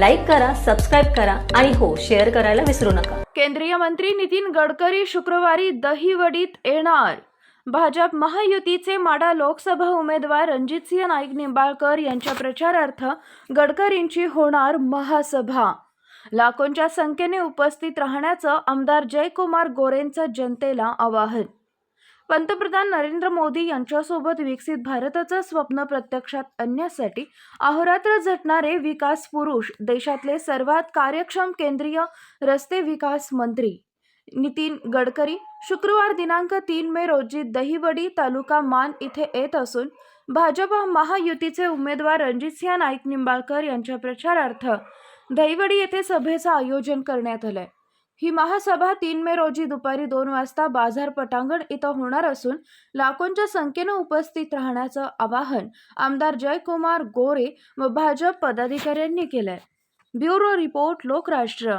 Like करा subscribe करा आणि हो शेअर करायला विसरू नका. केंद्रीय मंत्री नितीन गडकरी शुक्रवारी दहीवडीत येणार. भाजप महायुतीचे माडा लोकसभा उमेदवार रणजितसिंह नाईक निंबाळकर यांच्या प्रचारार्थ गडकरींची होणार महासभा. लाखोंच्या संख्येने उपस्थित राहण्याचं आमदार जयकुमार गोरेंचं जनतेला आवाहन. पंतप्रधान नरेंद्र मोदी यांच्यासोबत विकसित भारताचं स्वप्न प्रत्यक्षात आणण्यासाठी अहोरात्र झटणारे विकास पुरुष देशातले सर्वात कार्यक्षम केंद्रीय रस्ते विकास मंत्री नितीन गडकरी शुक्रवार दिनांक तीन मे रोजी दहिवडी तालुका मान इथे येत असून भाजप महायुतीचे उमेदवार रणजितसिंह नाईक निंबाळकर यांच्या प्रचारार्थ दहिवडी येथे सभेचं आयोजन करण्यात आलंय. ही महासभा तीन मे रोजी दुपारी दोन वाजता बाजार पटांगण इथं होणार असून लाखोंच्या संख्येनं उपस्थित राहण्याचं आवाहन आमदार जयकुमार गोरे व भाजप पदाधिकाऱ्यांनी केलंय. Bureau report Lokrashtra.